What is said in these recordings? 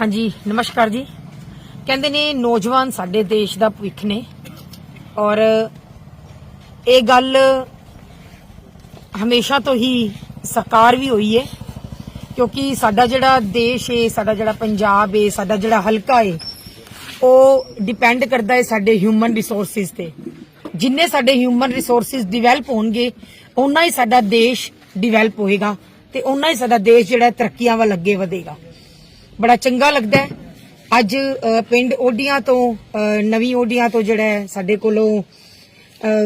ਹਾਂਜੀ, ਨਮਸਕਾਰ ਜੀ। ਕਹਿੰਦੇ ਨੇ, ਨੌਜਵਾਨ ਸਾਡੇ ਦੇਸ਼ ਦਾ ਭਵਿੱਖ ਨੇ। ਔਰ ਇਹ ਗੱਲ ਹਮੇਸ਼ਾ ਤੋਂ ਹੀ ਸਾਕਾਰ ਵੀ ਹੋਈ ਹੈ, ਕਿਉਂਕਿ ਸਾਡਾ ਜਿਹੜਾ ਦੇਸ਼ ਏ ਸਾਡਾ ਜਿਹੜਾ ਪੰਜਾਬ ਏ ਸਾਡਾ ਜਿਹੜਾ ਹਲਕਾ ਏ ਉਹ ਡਿਪੈਂਡ ਕਰਦਾ ਏ ਸਾਡੇ ਹਿਊਮਨ ਰਿਸੋਰਸਿਸ ਤੇ। ਜਿੰਨੇ ਸਾਡੇ ਹਿਊਮਨ ਰਿਸੋਰਸਿਸ ਡਿਵੈਲਪ ਹੋਣਗੇ ਉਨਾ ਹੀ ਸਾਡਾ ਦੇਸ਼ ਡਿਵੈਲਪ ਹੋਏਗਾ ਤੇ ਉਨਾ ਹੀ ਸਾਡਾ ਦੇਸ਼ ਜਿਹੜਾ ਤਰੱਕੀਆਂ ਵੱਲ ਅੱਗੇ ਵਧੇਗਾ। ਬੜਾ ਚੰਗਾ ਲੱਗਦਾ ਹੈ। ਅੱਜ ਪਿੰਡ ਓਡੀਆਂ ਤੋਂ ਨਵੀਂ ਓਡੀਆਂ ਤੋਂ ਜਿਹੜਾ ਸਾਡੇ ਕੋਲੋਂ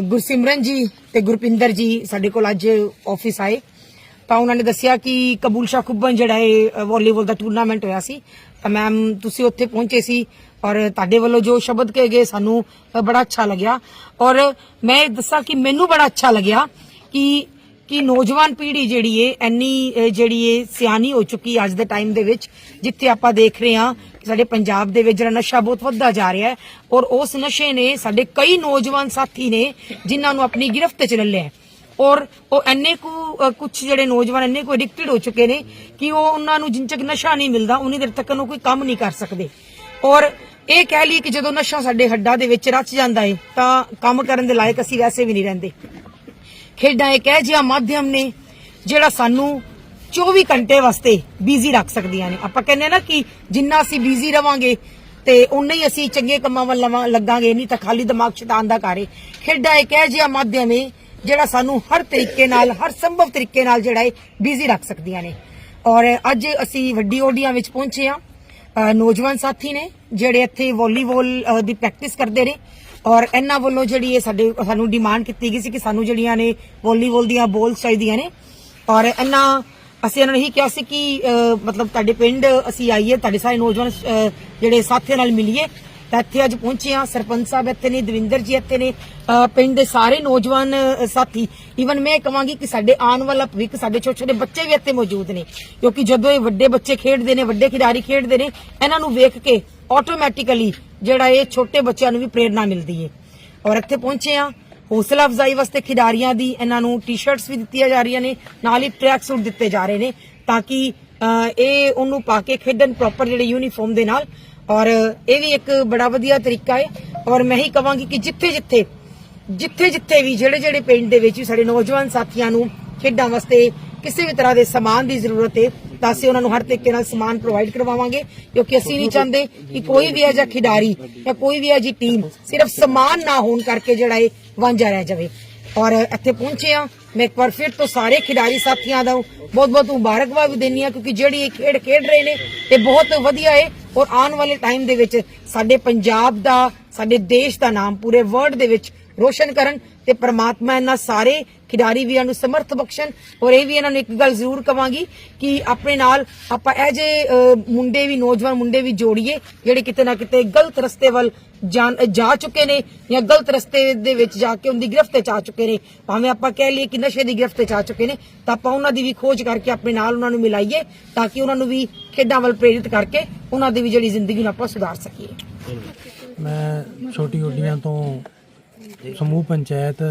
ਗੁਰਸਿਮਰਨ ਜੀ ਤੇ ਗੁਰਪਿੰਦਰ ਜੀ ਸਾਡੇ ਕੋਲ ਅੱਜ ਆਫਿਸ ਆਏ। ਤਾਂ ਉਹਨਾਂ ਨੇ ਦੱਸਿਆ ਕਿ ਕਬੂਲ ਸ਼ਾਹ ਖੁੱਬਨ ਜਿਹੜਾ ਇਹ ਵਾਲੀਬਾਲ ਦਾ ਟੂਰਨਾਮੈਂਟ ਹੋਇਆ ਸੀ। ਤਾਂ ਮੈਮ ਤੁਸੀਂ ਉੱਥੇ ਪਹੁੰਚੇ ਸੀ ਔਰ ਤੁਹਾਡੇ ਵੱਲੋਂ ਜੋ ਸ਼ਬਦ ਕਹੇ ਗਏ, ਸਾਨੂੰ ਬੜਾ ਅੱਛਾ ਲੱਗਿਆ। ਔਰ ਮੈਂ ਇਹ ਦੱਸਾਂ ਕਿ ਮੈਨੂੰ ਬੜਾ ਅੱਛਾ ਲੱਗਿਆ ਕਿ ਕਿ ਨੌਜਵਾਨ ਪੀੜ੍ਹੀ ਜਿਹੜੀ ਏ, ਇੰਨੀ ਜਿਹੜੀ ਏ ਸਿਆਣੀ ਹੋ ਚੁੱਕੀ ਅੱਜ ਦੇ ਟਾਈਮ ਦੇ ਵਿੱਚ, ਜਿੱਥੇ ਆਪਾਂ ਦੇਖ ਰਹੇ ਹਾਂ ਸਾਡੇ ਪੰਜਾਬ ਦੇ ਵਿੱਚ ਜਿਹੜਾ ਨਸ਼ਾ ਬਹੁਤ ਵੱਧਦਾ ਜਾ ਰਿਹਾ ਹੈ ਔਰ ਉਸ ਨਸ਼ੇ ਨੇ ਸਾਡੇ ਕਈ ਨੌਜਵਾਨ ਸਾਥੀ ਨੇ ਜਿਨ੍ਹਾਂ ਨੂੰ ਆਪਣੀ ਗਿਰਫਤ 'ਚ ਲੈ ਲਿਆ ਔਰ ਉਹ ਇੰਨੇ ਕੁ ਕੁਝ ਜਿਹੜੇ ਨੌਜਵਾਨ ਇੰਨੇ ਕੁ ਐਡਿਕਟਡ ਹੋ ਚੁੱਕੇ ਨੇ ਕਿ ਉਹ ਉਹਨਾਂ ਨੂੰ ਜਿੰਨ ਤੱਕ ਨਸ਼ਾ ਨਹੀਂ ਮਿਲਦਾ, ਉਨੀ ਦੇਰ ਤੱਕ ਉਹ ਕੋਈ ਕੰਮ ਨਹੀਂ ਕਰ ਸਕਦੇ। ਔਰ ਇਹ ਕਹਿ ਲਈ ਕਿ ਜਦੋਂ ਨਸ਼ਾ ਸਾਡੇ ਹੱਡਾਂ ਦੇ ਵਿੱਚ ਰਚ ਜਾਂਦਾ ਏ, ਤਾਂ ਕੰਮ ਕਰਨ ਦੇ ਲਾਇਕ ਅਸੀਂ ਵੈਸੇ ਵੀ ਨਹੀਂ ਰਹਿੰਦੇ। ਖੇਡਾਂ ਇੱਕ ਇਹ ਜਿਹਾ ਮਾਧਿਅਮ ਨੇ ਜਿਹੜਾ ਸਾਨੂੰ 24 ਘੰਟੇ ਵਾਸਤੇ ਬਿਜ਼ੀ ਰੱਖ ਸਕਦੀਆਂ ਨੇ। ਆਪਾਂ ਕਹਿੰਦੇ ਨਾ ਕਿ ਜਿੰਨਾ ਅਸੀਂ ਬਿਜ਼ੀ ਰਵਾਂਗੇ ਤੇ ਉਨਾ ਹੀ ਅਸੀਂ ਚੰਗੇ ਕੰਮਾਂ ਵੱਲ ਲੱਗਾਂਗੇ, ਨਹੀਂ ਤਾਂ ਖਾਲੀ ਦਿਮਾਗ ਸ਼ੈਤਾਨ ਦਾ ਘਰ ਹੈ ਖੇਡਾਂ ਇੱਕ ਇਹ ਜਿਹਾ ਮਾਧਿਅਮ ਹੈ ਜਿਹੜਾ ਸਾਨੂੰ ਹਰ ਤਰੀਕੇ ਨਾਲ, ਹਰ ਸੰਭਵ ਤਰੀਕੇ ਨਾਲ ਜਿਹੜਾ ਹੈ ਬਿਜ਼ੀ ਰੱਖ ਸਕਦੀਆਂ ਨੇ। ਔਰ ਅੱਜ ਅਸੀਂ ਵੱਡੀ ਓਡੀਆਂ ਵਿੱਚ ਪਹੁੰਚੇ ਹਾਂ। ਨੌਜਵਾਨ ਸਾਥੀ ਨੇ ਜਿਹੜੇ ਇੱਥੇ ਵਾਲੀਬਾਲ ਦੀ ਪ੍ਰੈਕਟਿਸ ਕਰਦੇ ਨੇ। ਔਰ ਇਹਨਾਂ ਵੱਲੋਂ ਜਿਹੜੀ ਇਹ ਸਾਡੇ ਸਾਨੂੰ ਡਿਮਾਂਡ ਕੀਤੀ ਗਈ ਸੀ ਕਿ ਸਾਨੂੰ ਜਿਹੜੀਆਂ ਨੇ ਵਾਲੀਬਾਲ ਦੀਆਂ ਬੋਲਸ ਚਾਹੀਦੀਆਂ ਨੇ। ਔਰ ਇਹਨਾਂ ਅਸੀਂ ਇਹਨਾਂ ਨੂੰ ਇਹੀ ਕਿਹਾ ਸੀ ਕਿ ਮਤਲਬ ਤੁਹਾਡੇ ਪਿੰਡ ਅਸੀਂ ਆਈਏ, ਤੁਹਾਡੇ ਸਾਰੇ ਨੌਜਵਾਨ ਜਿਹੜੇ ਸਾਥੀਆਂ ਨਾਲ ਮਿਲੀਏ। ਤਾਂ ਇੱਥੇ ਅੱਜ ਪਹੁੰਚੇ ਆ ਸਰਪੰਚ ਸਾਹਿਬ ਇੱਥੇ ਨੇ, ਦਵਿੰਦਰ ਜੀ ਇੱਥੇ ਨੇ ਪਿੰਡ ਦੇ ਸਾਰੇ ਨੌਜਵਾਨ ਸਾਥੀ। ਈਵਨ ਮੈਂ ਕਹਾਂਗੀ ਕਿ ਸਾਡੇ ਆਉਣ ਵਾਲਾ ਭਵਿੱਖ ਸਾਡੇ ਛੋਟੇ ਛੋਟੇ ਬੱਚੇ ਵੀ ਇੱਥੇ ਮੌਜੂਦ ਨੇ। ਕਿਉਂਕਿ ਜਦੋਂ ਇਹ ਵੱਡੇ ਬੱਚੇ ਖੇਡਦੇ ਨੇ, ਵੱਡੇ ਖਿਡਾਰੀ ਖੇਡਦੇ ਨੇ, ਇਹਨਾਂ ਨੂੰ ਵੇਖ ਕੇ ਆਟੋਮੈਟਿਕਲੀ ਜਿਹੜਾ ਇਹ ਛੋਟੇ ਬੱਚਿਆਂ ਨੂੰ ਵੀ ਪ੍ਰੇਰਣਾ ਮਿਲਦੀ ਹੈ ਔਰ ਇੱਥੇ ਪਹੁੰਚੇ ਆ ਹੌਸਲਾ ਅਫਜ਼ਾਈ ਵਾਸਤੇ ਖਿਡਾਰੀਆਂ ਦੀ ਇਹਨਾਂ ਨੂੰ ਟੀ-ਸ਼ਰਟਸ ਵੀ ਦਿੱਤੀਆਂ ਜਾ ਰਹੀਆਂ ਨੇ, ਨਾਲ ਹੀ ਟਰੈਕ ਸੂਟ ਦਿੱਤੇ ਜਾ ਰਹੇ ਨੇ ਤਾਂ ਕਿ ਇਹ ਉਹਨੂੰ ਪਾ ਕੇ ਖੇਡਣ ਪ੍ਰੋਪਰ ਜਿਹੜੇ ਯੂਨੀਫਾਰਮ ਦੇ ਨਾਲ। ਔਰ ਇਹ ਵੀ ਇੱਕ ਬੜਾ ਵਧੀਆ ਤਰੀਕਾ ਹੈ ਔਰ ਮੈਂ ਹੀ ਕਹਾਂਗੀ ਕਿ ਜਿੱਥੇ ਜਿੱਥੇ ਜਿੱਥੇ ਜਿੱਥੇ ਵੀ ਜਿਹੜੇ ਜਿਹੜੇ ਪਿੰਡ ਦੇ ਵਿੱਚ ਵੀ ਸਾਡੇ ਨੌਜਵਾਨ ਸਾਥੀਆਂ ਨੂੰ ਖੇਡਾਂ ਵਾਸਤੇ ਕਿਸੇ ਵੀ ਤਰ੍ਹਾਂ ਦੇ ਸਮਾਨ ਦੀ ਜ਼ਰੂਰਤ ਹੈ ਤਾਂ ਅਸੀਂ ਉਹਨਾਂ ਨੂੰ ਹਰ ਤਰੀਕੇ ਨਾਲ ਸਮਾਨ ਪ੍ਰੋਵਾਈਡ ਕਰਵਾਵਾਂਗੇ, ਕਿਉਂਕਿ ਅਸੀਂ ਨਹੀਂ ਚਾਹੁੰਦੇ ਕਿ ਕੋਈ ਵੀ ਅਜਿਹਾ ਖਿਡਾਰੀ ਜਾਂ ਕੋਈ ਵੀ ਅਜਿਹੀ ਟੀਮ ਸਿਰਫ ਸਮਾਨ ਨਾ ਹੋਣ ਕਰਕੇ ਜਿਹੜਾ ਇਹ ਵਾਂਝਾ ਰਹਿ ਜਾਵੇ। ਔਰ ਇੱਥੇ ਪਹੁੰਚੇ ਆ ਮੈਂ ਇੱਕ ਵਾਰ ਫਿਰ ਤੋਂ ਸਾਰੇ ਖਿਡਾਰੀ ਸਾਥੀਆਂ ਦਾ ਬਹੁਤ ਬਹੁਤ ਮੁਬਾਰਕਬਾਦ ਦਿੰਦੀ ਆ ਕਿਉਂਕਿ ਜਿਹੜੀ ਇਹ ਖੇਡ ਖੇਡ ਰਹੇ ਨੇ ਤੇ ਬਹੁਤ ਵਧੀਆ ਹੈ ਔਰ ਆਉਣ ਵਾਲੇ ਟਾਈਮ ਦੇ ਵਿੱਚ ਸਾਡੇ ਪੰਜਾਬ ਦਾ, ਸਾਡੇ ਦੇਸ਼ ਦਾ ਨਾਮ ਪੂਰੇ ਵਰਲਡ ਦੇ ਵਿੱਚ ਰੋਸ਼ਨ ਕਰਨ ਤੇ ਪ੍ਰਮਾਤਮਾ ਇਹਨਾਂ ਸਾਰੇ ਖਿਡਾਰੀ ਵੀਰਾਂ ਨੂੰ ਸਮਰਥ ਬਖਸ਼ਣ। ਔਰ ਇਹ ਵੀ ਇਹਨਾਂ ਨੂੰ ਇੱਕ ਗੱਲ ਜ਼ਰੂਰ ਕਵਾਂਗੀ ਕਿ ਆਪਣੇ ਨਾਲ ਆਪਾਂ ਇਹ ਜੇ ਮੁੰਡੇ ਵੀ, ਨੌਜਵਾਨ ਮੁੰਡੇ ਵੀ ਜੋੜੀਏ, ਜਿਹੜੇ ਕਿਤੇ ਨਾ ਕਿਤੇ ਗਲਤ ਰਸਤੇ ਵੱਲ ਜਾ ਚੁੱਕੇ ਨੇ ਜਾਂ ਗਲਤ ਰਸਤੇ ਦੇ ਵਿੱਚ ਜਾ ਕੇ ਉਹਦੀ ਗ੍ਰਿਫਤ ਚ ਆ ਚੁੱਕੇ ਨੇ। ਭਾਵੇਂ ਆਪਾਂ ਕਹਿ ਲਈਏ ਕਿ ਨਸ਼ੇ ਦੀ ਗ੍ਰਿਫਤ ਚ ਆ ਚੁੱਕੇ ਨੇ, ਤਾਂ ਆਪਾਂ ਉਹਨਾਂ ਦੀ ਵੀ ਖੋਜ ਕਰਕੇ ਆਪਣੇ ਨਾਲ ਉਹਨਾਂ ਨੂੰ ਮਿਲਾਈਏ ਤਾਂ ਕਿ ਉਹਨਾਂ ਨੂੰ ਵੀ ਖੇਡਾਂ ਵੱਲ ਪ੍ਰੇਰਿਤ ਕਰਕੇ ਉਹਨਾਂ ਦੀ ਵੀ ਜਿਹੜੀ ਜ਼ਿੰਦਗੀ ਨੂੰ ਆਪਾਂ ਸੁਧਾਰ ਸਕੀਏ। ਮੈਂ ਛੋਟੀ ਓਡੀਆਂ ਤੋਂ ਸਮੂਹ ਪੰਚਾਇਤ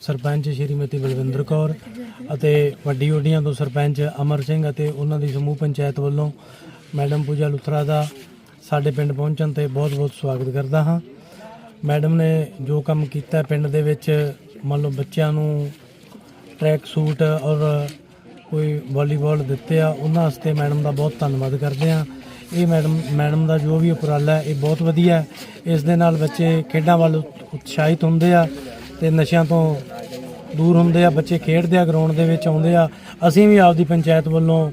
ਸਰਪੰਚ ਸ਼੍ਰੀਮਤੀ ਬਲਵਿੰਦਰ ਕੌਰ ਅਤੇ ਵੱਡੀ ਓਡੀਆਂ ਤੋਂ ਸਰਪੰਚ ਅਮਰ ਸਿੰਘ ਅਤੇ ਉਹਨਾਂ ਦੀ ਸਮੂਹ ਪੰਚਾਇਤ ਵੱਲੋਂ ਮੈਡਮ ਪੂਜਾ ਲੁਥਰਾ ਦਾ ਸਾਡੇ ਪਿੰਡ ਪਹੁੰਚਣ ਤੇ ਬਹੁਤ-ਬਹੁਤ ਸਵਾਗਤ ਕਰਦਾ ਹਾਂ। ਮੈਡਮ ਨੇ ਜੋ ਕੰਮ ਕੀਤਾ ਪਿੰਡ ਦੇ ਵਿੱਚ, ਮੰਨ ਲਓ ਬੱਚਿਆਂ ਨੂੰ ਟਰੈਕ ਸੂਟ ਔਰ ਕੋਈ ਵਾਲੀਬਾਲ ਦਿੱਤੇ ਆ, ਉਹਨਾਂ ਵਾਸਤੇ ਮੈਡਮ ਦਾ ਬਹੁਤ ਧੰਨਵਾਦ ਕਰਦੇ ਆ ਇਹ ਮੈਡਮ ਮੈਡਮ ਦਾ ਜੋ ਵੀ ਉਪਰਾਲਾ ਹੈ, ਇਹ ਬਹੁਤ ਵਧੀਆ ਹੈ। ਇਸ ਦੇ ਨਾਲ ਬੱਚੇ ਖੇਡਾਂ ਵੱਲ ਉਤਸ਼ਾਹਿਤ ਹੁੰਦੇ ਆ ਤੇ ਨਸ਼ਿਆਂ ਤੋਂ ਦੂਰ ਹੁੰਦੇ ਆ, ਬੱਚੇ ਖੇਡਦੇ ਆ, ਗਰਾਊਂਡ ਦੇ ਵਿੱਚ ਆਉਂਦੇ ਆ। ਅਸੀਂ ਵੀ ਆਪਦੀ ਪੰਚਾਇਤ ਵੱਲੋਂ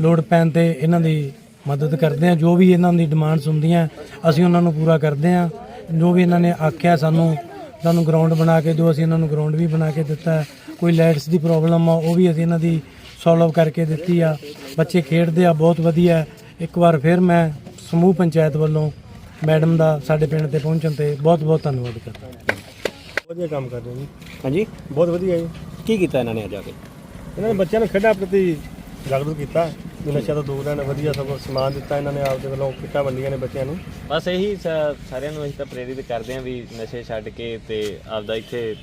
ਲੋੜ ਪੈਣ ਤੇ ਇਹਨਾਂ ਦੀ ਮਦਦ ਕਰਦੇ ਆ। ਜੋ ਵੀ ਇਹਨਾਂ ਦੀ ਡਿਮਾਂਡਸ ਹੁੰਦੀਆਂ, ਅਸੀਂ ਉਹਨਾਂ ਨੂੰ ਪੂਰਾ ਕਰਦੇ ਆ। ਜੋ ਵੀ ਇਹਨਾਂ ਨੇ ਆਖਿਆ ਸਾਨੂੰ ਸਾਨੂੰ ਗਰਾਊਂਡ ਬਣਾ ਕੇ ਦਿਓ, ਅਸੀਂ ਇਹਨਾਂ ਨੂੰ ਗਰਾਊਂਡ ਵੀ ਬਣਾ ਕੇ ਦਿੱਤਾ ਕੋਈ ਲਾਈਟਸ ਦੀ ਪ੍ਰੋਬਲਮ ਆ, ਉਹ ਵੀ ਅਸੀਂ ਇਹਨਾਂ ਦੀ ਸੋਲਵ ਕਰਕੇ ਦਿੱਤੀ ਆ। ਬੱਚੇ ਖੇਡਦੇ ਆ, ਬਹੁਤ ਵਧੀਆ। ਇੱਕ ਵਾਰ ਫਿਰ ਮੈਂ ਸਮੂਹ ਪੰਚਾਇਤ ਵੱਲੋਂ ਮੈਡਮ ਦਾ ਸਾਡੇ ਪਿੰਡ ਤੇ ਪਹੁੰਚਣ ਤੇ ਬਹੁਤ ਬਹੁਤ ਧੰਨਵਾਦ ਕਰਦਾ। ਵਧੀਆ ਕੰਮ ਕਰ ਰਹੇ ਜੀ। ਹਾਂਜੀ? ਬਹੁਤ ਵਧੀਆ ਜੀ। ਕੀ ਕੀਤਾ ਇਹਨਾਂ ਨੇ ਅੱਜ ਆ ਕੇ? ਇਹਨਾਂ ਨੇ ਬੱਚਿਆਂ ਨੂੰ ਖੇਡਾਂ ਪ੍ਰਤੀ ਜਾਗਰੂਕ ਕੀਤਾ। ਵੀ ਨਸ਼ਿਆਂ ਤੋਂ ਦੂਰ ਰਹਿਣ ਵਧੀਆ ਸਭ ਸਮਾਨ ਦਿੱਤਾ ਇਹਨਾਂ ਨੇ ਆਪਦੇ ਵੱਲੋਂ ਕਿੱਟਾਂ ਵੰਡੀਆਂ ਨੇ ਬੱਚਿਆਂ ਨੂੰ। ਬਸ ਇਹੀ ਸਾ- ਸਾਰਿਆਂ ਨੂੰ ਅਸੀਂ ਤਾਂ ਪ੍ਰੇਰਿਤ ਕਰਦੇ ਆਂ ਵੀ ਨਸ਼ੇ ਛੱਡ ਕੇ ਤੇ ਆਪਦਾ ਇੱਥੇ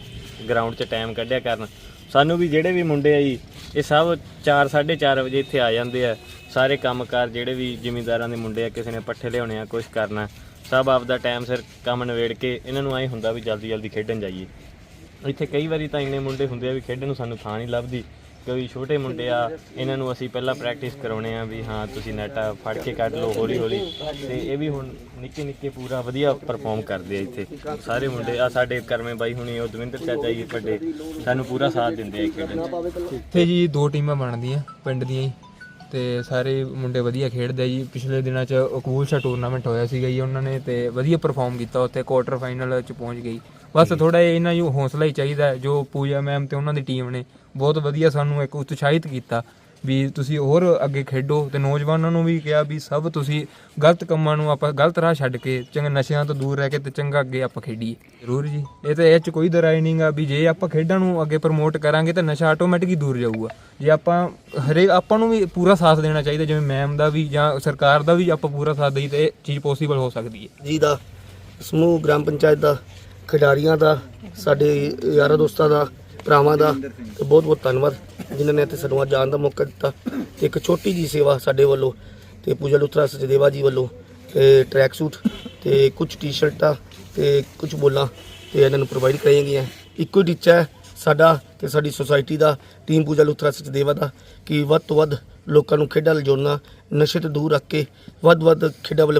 ਗਰਾਊਂਡ 'ਚ ਟਾਈਮ ਕੱਢਿਆ ਕਰਨ। ਸਾਨੂੰ ਵੀ ਜਿਹੜੇ ਵੀ ਮੁੰਡੇ ਆ ਜੀ ਇਹ ਸਭ 4 4:30 ਵਜੇ ਇੱਥੇ ਆ ਜਾਂਦੇ ਆ। ਸਾਰੇ ਕੰਮਕਾਰ ਜਿਹੜੇ ਵੀ ਜ਼ਿਮੀਂਦਾਰਾਂ ਦੇ ਮੁੰਡੇ ਆ ਕਿਸੇ ਨੇ ਪੱਠੇ ਲਿਆਉਣੇ ਆ ਕੁਝ ਕਰਨਾ। ਸਭ ਆਪਦਾ ਟਾਈਮ ਸਿਰ ਕੰਮ ਨਿਬੇੜ ਕੇ ਇਹਨਾਂ ਨੂੰ ਐ ਹੁੰਦਾ ਵੀ ਜਲਦੀ ਜਲਦੀ ਖੇਡਣ ਜਾਈਏ। ਇੱਥੇ ਕਈ ਵਾਰੀ ਤਾਂ ਇੰਨੇ ਮੁੰਡੇ ਹੁੰਦੇ ਆ ਵੀ ਖੇਡਣ ਨੂੰ ਸਾਨੂੰ ਥਾਂ ਨਹੀਂ ਲੱਭਦੀ ਕੋਈ ਛੋਟੇ ਮੁੰਡੇ ਆ, ਇਹਨਾਂ ਨੂੰ ਅਸੀਂ ਪਹਿਲਾਂ ਪ੍ਰੈਕਟਿਸ ਕਰਾਉਣੇ ਆ ਵੀ ਹਾਂ, ਤੁਸੀਂ ਨੈਟਾ ਫੜ ਕੇ ਕੱਢ ਲਓ ਹੌਲੀ ਹੌਲੀ। ਤੇ ਇਹ ਵੀ ਹੁਣ ਨਿੱਕੇ ਨਿੱਕੇ ਪੂਰਾ ਵਧੀਆ ਪਰਫਾਰਮ ਕਰਦੇ ਆ ਇੱਥੇ। ਸਾਰੇ ਮੁੰਡੇ ਆ ਸਾਡੇ ਕਰਮੇ ਬਾਈ ਹੁਣੀ, ਉਹ ਦਵਿੰਦਰ ਚਾਚਾ ਜੀ ਵੱਡੇ, ਸਾਨੂੰ ਪੂਰਾ ਸਾਥ ਦਿੰਦੇ ਆ ਖੇਡਣ 'ਚ। ਇੱਥੇ ਜੀ ਦੋ ਟੀਮਾਂ ਬਣਦੀਆਂ, ਪਿੰਡ ਦੀਆਂ ਹੀ। ਤੇ ਸਾਰੇ ਮੁੰਡੇ ਵਧੀਆ ਖੇਡਦੇ ਆ ਜੀ। ਪਿਛਲੇ ਦਿਨਾਂ 'ਚ ਅਕੂਲਸ਼ਾ ਟੂਰਨਾਮੈਂਟ ਹੋਇਆ ਸੀਗਾ ਜੀ ਉਹਨਾਂ ਨੇ ਤੇ ਵਧੀਆ ਪਰਫਾਰਮ ਕੀਤਾ ਉੱਥੇ ਕੁਆਟਰ ਫਾਈਨਲ 'ਚ ਪਹੁੰਚ ਗਈ। ਬਸ ਥੋੜਾ ਇਹਨਾਂ ਨੂੰ ਹੌਸਲਾ ਹੀ ਚਾਹੀਦਾ ਜੋ ਪੂਜਾ ਮੈਮ ਤੇ ਉਹਨਾਂ ਦੀ ਟੀਮ ਨੇ ਬਹੁਤ ਵਧੀਆ ਸਾਨੂੰ ਇੱਕ ਉਤਸ਼ਾਹਿਤ ਕੀਤਾ। ਵੀ ਤੁਸੀਂ ਹੋਰ ਅੱਗੇ ਖੇਡੋ ਤੇ ਨੌਜਵਾਨਾਂ ਨੂੰ ਵੀ ਕਿਹਾ ਵੀ ਸਭ ਤੁਸੀਂ ਗਲਤ ਕੰਮਾਂ ਨੂੰ ਆਪਾਂ ਗਲਤ ਰਾਹ ਛੱਡ ਕੇ ਚੰਗੇ ਨਸ਼ਿਆਂ ਤੋਂ ਦੂਰ ਰਹਿ ਕੇ ਤੇ ਚੰਗਾ ਅੱਗੇ ਆਪਾਂ ਖੇਡੀਏ। ਜ਼ਰੂਰ ਜੀ। ਇਹ ਤਾਂ ਇਹ ਚ ਕੋਈ ਦਰਾਈ ਨਹੀਂ ਗਾ ਵੀ ਜੇ ਆਪਾਂ ਖੇਡਾਂ ਨੂੰ ਅੱਗੇ ਪ੍ਰਮੋਟ ਕਰਾਂਗੇ ਤਾਂ ਨਸ਼ਾ ਆਟੋਮੈਟਿਕ ਹੀ ਦੂਰ ਜਾਊਗਾ। ਜੇ ਆਪਾਂ ਹਰੇਕ ਆਪਾਂ ਨੂੰ ਵੀ ਪੂਰਾ ਸਾਥ ਦੇਣਾ ਚਾਹੀਦਾ, ਜਿਵੇਂ ਮੈਮ ਦਾ ਵੀ ਜਾਂ ਸਰਕਾਰ ਦਾ ਵੀ ਆਪਾਂ ਪੂਰਾ ਸਾਥ ਦੇਈ ਤੇ ਇਹ ਚੀਜ਼ ਪੋਸੀਬਲ ਹੋ ਸਕਦੀ ਹੈ। ਜੀ ਦਾ, ਸਮੂਹ ਗ੍ਰਾਮ ਪੰਚਾਇਤ ਦਾ, ਖਿਡਾਰੀਆਂ ਦਾ, ਸਾਡੇ ਯਾਰਾਂ ਦੋਸਤਾਂ ਦਾ ਭਰਾਵਾਂ ਦਾ ਤੇ ਬਹੁਤ ਬਹੁਤ ਧੰਨਵਾਦ ਜਿਨ੍ਹਾਂ ਨੇ ਇੱਥੇ ਸਾਨੂੰ ਆਉਣ ਦਾ ਮੌਕਾ ਦਿੱਤਾ। ਤੇ ਇੱਕ ਛੋਟੀ ਜੀ ਸੇਵਾ ਸਾਡੇ ਵੱਲੋਂ ਤੇ ਪੂਜਾ ਲੁਥਰਾ ਸਚਦੇਵਾ ਜੀ ਵੱਲੋਂ ਤੇ ਟਰੈਕ ਸੂਟ ਤੇ ਕੁਝ ਟੀ-ਸ਼ਰਟਾਂ ਤੇ ਕੁਝ ਬੋਲਾਂ ਤੇ ਇਹਨਾਂ ਨੂੰ ਪ੍ਰੋਵਾਈਡ ਕਰਾਈਆਂ ਗਈਆਂ। ਇੱਕੋ ਹੀ ਟੀਚਾ ਹੈ ਸਾਡਾ ਤੇ ਸਾਡੀ ਸੁਸਾਇਟੀ ਦਾ ਟੀਮ ਪੂਜਾ ਲੁਥਰਾ ਸਚਦੇਵਾ ਦਾ ਕਿ ਵੱਧ ਤੋਂ ਵੱਧ ਲੋਕਾਂ ਨੂੰ ਖੇਡਾਂ ਵੱਲ ਜੋੜਨਾ ਨਸ਼ੇ ਤੋਂ ਦੂਰ ਰੱਖ ਕੇ ਵੱਧ ਵੱਧ ਖੇਡਾਂ ਵੱਲ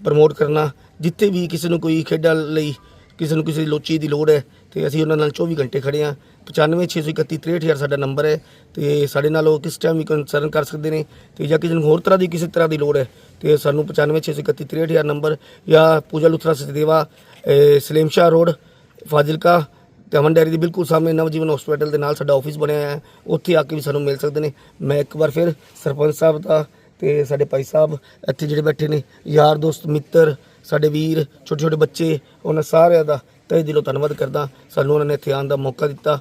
ਪ੍ਰਮੋਟ ਕਰਨਾ ਜਿੱਥੇ ਵੀ ਕਿਸੇ ਨੂੰ ਕੋਈ ਖੇਡਾਂ ਲਈ ਕਿਸੇ ਨੂੰ ਕਿਸੇ ਲੋਚੀ ਦੀ ਲੋੜ ਹੈ, ਤੇ ਅਸੀਂ ਉਹਨਾਂ ਨਾਲ 24 ਘੰਟੇ ਖੜੇ ਹਾਂ। 9561363000 ਸਾਡਾ ਨੰਬਰ ਹੈ, ਤੇ ਸਾਡੇ ਨਾਲ ਉਹ ਕਿਸ ਟਾਈਮ ਵੀ ਕੰਸਰਨ ਕਰ ਸਕਦੇ ਨੇ, ਤੇ ਜਾਂ ਕਿਸੇ ਨੂੰ ਹੋਰ ਤਰ੍ਹਾਂ ਦੀ ਕਿਸੇ ਤਰ੍ਹਾਂ ਦੀ ਲੋੜ ਹੈ, ਤੇ ਸਾਨੂੰ 9561363000 ਨੰਬਰ ਜਾਂ ਪੂਜਾ ਲੁਥਰਾ ਸਚਦੇਵਾ ਅਹ ਰੋਡ, ਫਾਜ਼ਿਲਕਾ ਤੇ ਅਮਨ ਡੈਰੀ ਦੇ ਬਿਲਕੁਲ ਸਾਹਮਣੇ ਨਵਜੀਵਨ ਹਸਪੀਟਲ ਦੇ ਨਾਲ ਸਾਡਾ ਆਫਿਸ ਬਣਿਆ ਹੋਇਆ ਹੈ। ਉੱਥੇ ਆ ਕੇ ਵੀ ਸਾਨੂੰ ਮਿਲ ਸਕਦੇ ਨੇ। ਮੈਂ ਇੱਕ ਵਾਰ ਫਿਰ ਸਰਪੰਚ ਸਾਹਿਬ ਦਾ ਤੇ ਸਾਡੇ ਭਾਈ ਸਾਹਿਬ ਇੱਥੇ ਜਿਹੜੇ ਬੈਠੇ ਨੇ, ਯਾਰ, ਦੋਸਤ, ਮਿੱਤਰ, ਸਾਡੇ ਵੀਰ ਛੋਟੇ ਛੋਟੇ ਬੱਚੇ, ਉਹਨਾਂ ਸਾਰਿਆਂ ਦਾ ਤਹਿ ਦਿਲੋਂ ਧੰਨਵਾਦ ਕਰਦਾ। ਸਾਨੂੰ ਉਹਨਾਂ ਨੇ ਇੱਥੇ ਆਉਣ ਦਾ ਮੌਕਾ ਦਿੱਤਾ।